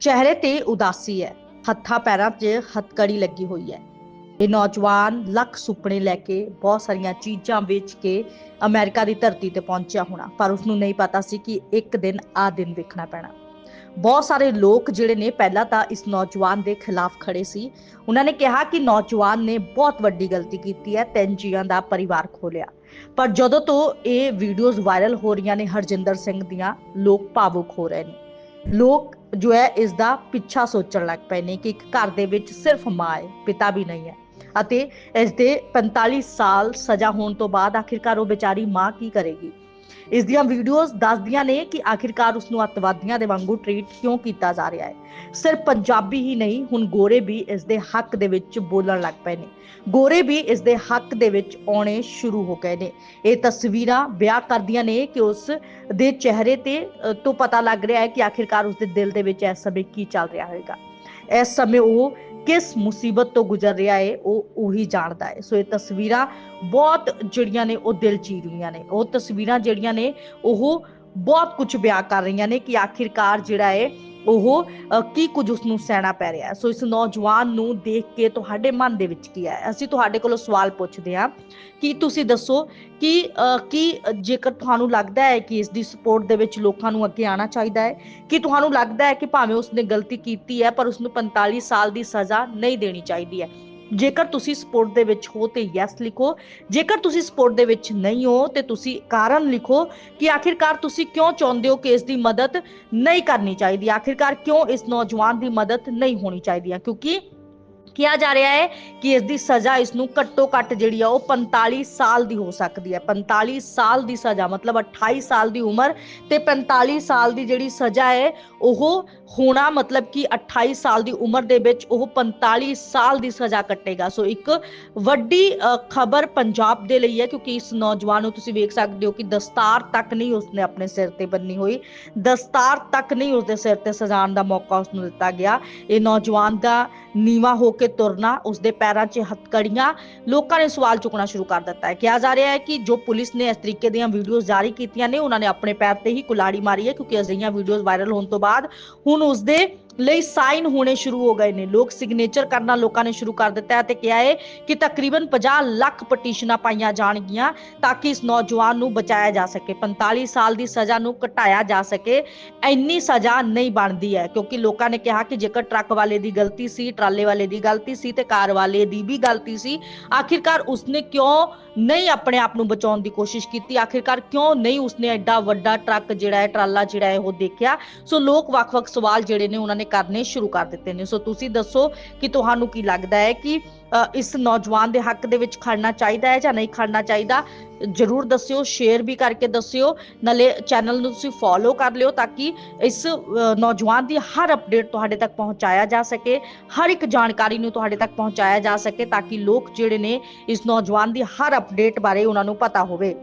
ਚਿਹਰੇ ਤੇ ਉਦਾਸੀ ਹੈ। ਹੱਥਾਂ ਪੈਰਾਂ 'ਚ ਹੱਥਕੜੀ ਲੱਗੀ ਹੋਈ ਹੈ। ਇਹ ਨੌਜਵਾਨ ਲੱਖ ਸੁਪਨੇ ਲੈ ਕੇ ਬਹੁਤ ਸਾਰੀਆਂ ਚੀਜ਼ਾਂ ਵੇਚ ਕੇ ਅਮਰੀਕਾ ਦੀ ਧਰਤੀ ਤੇ ਪਹੁੰਚਿਆ ਹੋਣਾ, ਪਰ ਉਸ ਨੂੰ ਨਹੀਂ ਪਤਾ ਸੀ ਕਿ ਇੱਕ ਦਿਨ, ਆ ਦਿਨ ਵੇਖਣਾ ਪੈਣਾ। ਬਹੁਤ ਸਾਰੇ ਲੋਕ ਜਿਹੜੇ ਨੇ ਪਹਿਲਾਂ ਤਾਂ ਇਸ ਨੌਜਵਾਨ ਦੇ ਖਿਲਾਫ ਖੜੇ ਸੀ। ਉਹਨਾਂ ਨੇ ਕਿਹਾ ਕਿ ਨੌਜਵਾਨ ਨੇ ਬਹੁਤ ਵੱਡੀ ਗਲਤੀ ਕੀਤੀ ਹੈ, ਤਿੰਨ ਜੀਆਂ ਦਾ ਪਰਿਵਾਰ ਖੋਲਿਆ। ਪਰ ਜਦੋਂ ਤੋਂ ਇਹ ਵੀਡੀਓਜ਼ ਵਾਇਰਲ ਹੋ ਰਹੀਆਂ ਨੇ ਹਰਜਿੰਦਰ ਸਿੰਘ ਦੀਆਂ, ਲੋਕ ਭਾਵੁਕ ਹੋ ਰਹੇ ਨੇ। ਲੋਕ ਜੋ ਹੈ ਇਸ ਦਾ ਪਿੱਛਾ ਸੋਚਣ ਲੱਗ ਪਏ ਨੇ ਕਿ ਇੱਕ ਘਰ ਦੇ ਵਿੱਚ ਸਿਰਫ ਮਾਂ ਹੈ, ਪਿਤਾ ਵੀ ਨਹੀਂ ਹੈ। ਅਤੇ ਇਸ ਦੇ 45 ਸਾਲ ਸਜ਼ਾ ਹੋਣ ਤੋਂ ਬਾਅਦ ਆਖਿਰਕਾਰ ਉਹ ਵਿਚਾਰੀ ਮਾਂ ਕੀ ਕਰੇਗੀ? ਇਸ ਦੀਆਂ ਵੀਡੀਓਜ਼ ਦੱਸਦੀਆਂ ਨੇ ਕਿ ਆਖਿਰਕਾਰ ਉਸ ਨੂੰ ਅੱਤਵਾਦੀਆਂ ਦੇ ਵਾਂਗੂ ਟ੍ਰੀਟ ਕਿਉਂ ਕੀਤਾ ਜਾ ਰਿਹਾ ਹੈ। ਸਿਰਫ ਪੰਜਾਬੀ ਹੀ ਨਹੀਂ, ਹੁਣ ਗੋਰੇ ਵੀ ਇਸ ਦੇ ਹੱਕ ਦੇ ਵਿੱਚ ਬੋਲਣ ਲੱਗ ਪਏ ਨੇ। ਗੋਰੇ ਵੀ ਇਸ ਦੇ ਹੱਕ ਦੇ ਵਿੱਚ ਆਉਣੇ ਸ਼ੁਰੂ ਹੋ ਗਏ ਨੇ। ਇਹ ਤਸਵੀਰਾਂ ਵਿਆਹ ਕਰਦੀਆਂ ਨੇ ਕਿ ਉਸ ਦੇ ਚਿਹਰੇ ਤੇ ਤੋਂ ਪਤਾ ਲੱਗ ਰਿਹਾ ਹੈ ਕਿ ਆਖਿਰਕਾਰ ਉਸ ਦੇ ਦਿਲ ਦੇ ਵਿੱਚ ਇਸ ਸਮੇਂ ਕੀ ਚੱਲ ਰਿਹਾ ਹੋਵੇਗਾ ਇਸ ਸਮੇਂ ਉਹ ਕਿਸ ਮੁਸੀਬਤ ਤੋਂ ਗੁਜ਼ਰ ਰਿਹਾ ਹੈ ਉਹ ਉਹੀ ਜਾਣਦਾ ਹੈ ਸੋ ਇਹ ਤਸਵੀਰਾਂ ਬਹੁਤ ਜਿਹੜੀਆਂ ਨੇ ਉਹ ਦਿਲ ਚੀਰ ਰਹੀਆਂ ਨੇ। ਉਹ ਤਸਵੀਰਾਂ ਜਿਹੜੀਆਂ ਨੇ ਉਹ ਬਹੁਤ ਕੁਝ ਬਿਆਨ ਕਰ ਰਹੀਆਂ ਨੇ ਕਿ ਆਖਿਰਕਾਰ ਜਿਹੜਾ ਹੈ ਉਹ ਕੀ ਕੁਝ ਉਸ ਨੂੰ ਸਹਿਣਾ ਪੈ ਰਿਹਾ ਸੋ ਇਸ ਨੌਜਵਾਨ ਨੂੰ ਦੇਖ ਕੇ ਤੁਹਾਡੇ ਮਨ ਦੇ ਵਿੱਚ ਕੀ ਹੈ? ਅਸੀਂ ਤੁਹਾਡੇ ਕੋਲੋਂ ਸਵਾਲ ਪੁੱਛਦੇ ਹਾਂ ਕਿ ਤੁਸੀਂ ਦੱਸੋ ਕਿ ਕੀ ਜੇਕਰ ਤੁਹਾਨੂੰ ਲੱਗਦਾ ਹੈ ਕਿ ਇਸ ਦੀ ਸਪੋਰਟ ਦੇ ਵਿੱਚ ਲੋਕਾਂ ਨੂੰ ਅੱਗੇ ਆਉਣਾ ਚਾਹੀਦਾ ਹੈ, ਕਿ ਤੁਹਾਨੂੰ ਲੱਗਦਾ ਹੈ ਕਿ ਭਾਵੇਂ ਉਸਨੇ ਗਲਤੀ ਕੀਤੀ ਹੈ, ਪਰ ਉਸ ਨੂੰ 45 ਸਾਲ ਦੀ ਸਜ਼ਾ ਨਹੀਂ ਦੇਣੀ ਚਾਹੀਦੀ ਹੈ ਜੇਕਰ ਤੁਸੀਂ ਸਪੋਰਟ ਦੇ ਵਿੱਚ ਹੋ ਤੇ ਯੈਸ ਲਿਖੋ। ਜੇਕਰ ਤੁਸੀਂ ਸਪੋਰਟ ਦੇ ਵਿੱਚ ਨਹੀਂ ਹੋ ਤੇ ਤੁਸੀਂ ਕਾਰਨ ਲਿਖੋ ਕਿ ਆਖਿਰਕਾਰ ਤੁਸੀਂ ਕਿਉਂ ਚਾਹੁੰਦੇ ਹੋ ਕਿ ਇਸ ਦੀ ਮਦਦ ਨਹੀਂ ਕਰਨੀ ਚਾਹੀਦੀ? ਆਖਿਰਕਾਰ ਕਿਉਂ ਇਸ ਨੌਜਵਾਨ ਦੀ ਮਦਦ ਨਹੀਂ ਹੋਣੀ ਚਾਹੀਦੀ ਹੈ ਕਿਉਂਕਿ ਕਿਹਾ ਜਾ ਰਿਹਾ ਹੈ ਕਿ ਇਸ ਦੀ ਸਜ਼ਾ ਇਸ ਨੂੰ ਘੱਟੋ ਘੱਟ ਜਿਹੜੀ ਆ ਉਹ 45 ਸਾਲ ਦੀ ਹੋ ਸਕਦੀ ਹੈ। 45 ਸਾਲ ਦੀ ਸਜ਼ਾ, ਮਤਲਬ 28 ਸਾਲ ਦੀ ਉਮਰ ਤੇ 45 ਸਾਲ ਦੀ ਜਿਹੜੀ ਸਜ਼ਾ ਹੈ, ਉਹ ਹੋਣਾ ਮਤਲਬ ਕਿ 28 ਸਾਲ ਦੀ ਉਮਰ ਦੇ ਵਿੱਚ ਉਹ 45 ਸਾਲ ਦੀ ਸਜ਼ਾ ਕੱਟੇਗਾ। ਸੋ ਇੱਕ ਵੱਡੀ ਖਬਰ ਪੰਜਾਬ ਦੇ ਲਈ ਹੈ, ਕਿਉਂਕਿ ਇਸ ਨੌਜਵਾਨ ਨੂੰ ਤੁਸੀਂ ਵੇਖ ਸਕਦੇ ਹੋ ਕਿ ਦਸਤਾਰ ਤੱਕ ਨਹੀਂ ਉਸਨੇ ਆਪਣੇ ਸਿਰ ਤੇ ਬੰਨੀ ਹੋਈ। ਦਸਤਾਰ ਤੱਕ ਨਹੀਂ ਉਸਦੇ ਸਿਰ ਤੇ ਸਜਾਉਣ ਦਾ ਮੌਕਾ ਉਸਨੂੰ ਦਿੱਤਾ ਗਿਆ। ਇਹ ਨੌਜਵਾਨ ਦਾ ਨੀਵਾ ਹੋ ਕੇ ਤੁਰਨਾ, ਉਸਦੇ ਪੈਰਾਂ 'ਚ ਹੱਥਕੜੀਆਂ ਲੋਕਾਂ ਨੇ ਸਵਾਲ ਚੁੱਕਣਾ ਸ਼ੁਰੂ ਕਰ ਦਿੱਤਾ ਹੈ। ਕਿਹਾ ਜਾ ਰਿਹਾ ਹੈ ਕਿ ਜੋ ਪੁਲਿਸ ਨੇ ਇਸ ਤਰੀਕੇ ਦੀਆਂ ਵੀਡੀਓਜ਼ ਜਾਰੀ ਕੀਤੀਆਂ ਨੇ, ਉਹਨਾਂ ਨੇ ਆਪਣੇ ਪੈਰ ਤੇ ਹੀ ਕੁਲਾੜੀ ਮਾਰੀ ਹੈ, ਕਿਉਂਕਿ ਅਜਿਹੀਆਂ ਵੀਡੀਓਜ਼ ਵਾਇਰਲ ਹੋਣ ਤੋਂ ਬਾਅਦ ਹੁਣ ਉਸਦੇ ਲਈ ਸਾਈਨ ਹੋਣੇ ਸ਼ੁਰੂ ਹੋ ਗਏ ਨੇ। ਲੋਕ ਸਿਗਨੇਚਰ ਕਰਨਾ ਲੋਕਾਂ ਨੇ ਸ਼ੁਰੂ ਕਰ ਦਿੱਤਾ ਹੈ ਤੇ ਕਿਹਾ ਹੈ ਕਿ ਤਕਰੀਬਨ 50 ਲੱਖ ਪਟੀਸ਼ਨਾਂ ਪਾਈਆਂ ਜਾਣਗੀਆਂ ਤਾਂ ਕਿ ਇਸ ਨੌਜਵਾਨ ਨੂੰ ਬਚਾਇਆ ਜਾ ਸਕੇ। 45 ਸਾਲ ਦੀ ਸਜ਼ਾ ਨੂੰ ਘਟਾਇਆ ਜਾ ਸਕੇ। ਇੰਨੀ ਸਜ਼ਾ ਨਹੀਂ ਬਣਦੀ ਹੈ ਕਿਉਂਕਿ ਲੋਕਾਂ ਨੇ ਕਿਹਾ ਕਿ ਜੇਕਰ ਟਰੱਕ ਵਾਲੇ ਦੀ ਗਲਤੀ ਸੀ, ਟਰਾਲੇ ਵਾਲੇ ਦੀ ਗਲਤੀ ਸੀ ਤੇ ਕਾਰ ਵਾਲੇ ਦੀ ਵੀ ਗਲਤੀ ਸੀ, ਆਖਿਰਕਾਰ ਉਸਨੇ ਕਿਉਂ ਨਹੀਂ ਆਪਣੇ ਆਪ ਨੂੰ ਬਚਾਉਣ ਦੀ ਕੋਸ਼ਿਸ਼ ਕੀਤੀ? ਆਖਿਰਕਾਰ ਕਿਉਂ ਨਹੀਂ ਉਸਨੇ ਐਡਾ ਵੱਡਾ ਟਰੱਕ ਜਿਹੜਾ ਹੈ, ਟਰਾਲਾ ਜਿਹੜਾ ਹੈ ਉਹ ਦੇਖਿਆ? ਸੋ ਲੋਕ ਵੱਖ-ਵੱਖ ਸਵਾਲ ਜਿਹੜੇ ਨੇ ਉਹਨਾਂ ਨੇ ਕਰਨੇ ਸ਼ੁਰੂ ਕਰ ਦਿੱਤੇ ਨੇ। ਸੋ ਤੁਸੀਂ ਦੱਸੋ ਕਿ ਤੁਹਾਨੂੰ ਕੀ ਲੱਗਦਾ ਹੈ ਕਿ ਇਸ ਨੌਜਵਾਨ ਦੇ ਹੱਕ ਦੇ ਵਿੱਚ ਖੜਨਾ ਚਾਹੀਦਾ ਹੈ ਜਾਂ ਨਹੀਂ ਖੜਨਾ ਚਾਹੀਦਾ? ਜਰੂਰ ਦੱਸਿਓ ਸ਼ੇਅਰ ਵੀ ਕਰਕੇ ਦੱਸਿਓ। ਨਾਲੇ ਚੈਨਲ ਨੂੰ ਤੁਸੀਂ ਫੋਲੋ ਕਰ ਲਿਓ ਤਾਂ ਕਿ ਇਸ ਨੌਜਵਾਨ ਦੀ ਹਰ ਅਪਡੇਟ ਤੁਹਾਡੇ ਤੱਕ ਪਹੁੰਚਾਇਆ ਜਾ ਸਕੇ। ਹਰ ਇੱਕ ਜਾਣਕਾਰੀ ਨੂੰ ਤੁਹਾਡੇ ਤੱਕ ਪਹੁੰਚਾਇਆ ਜਾ ਸਕੇ ਤਾਂ ਕਿ ਲੋਕ ਜਿਹੜੇ ਨੇ ਇਸ ਨੌਜਵਾਨ ਦੀ ਹਰ ਅਪਡੇਟ ਬਾਰੇ ਉਹਨਾਂ ਨੂੰ ਪਤਾ ਹੋਵੇ।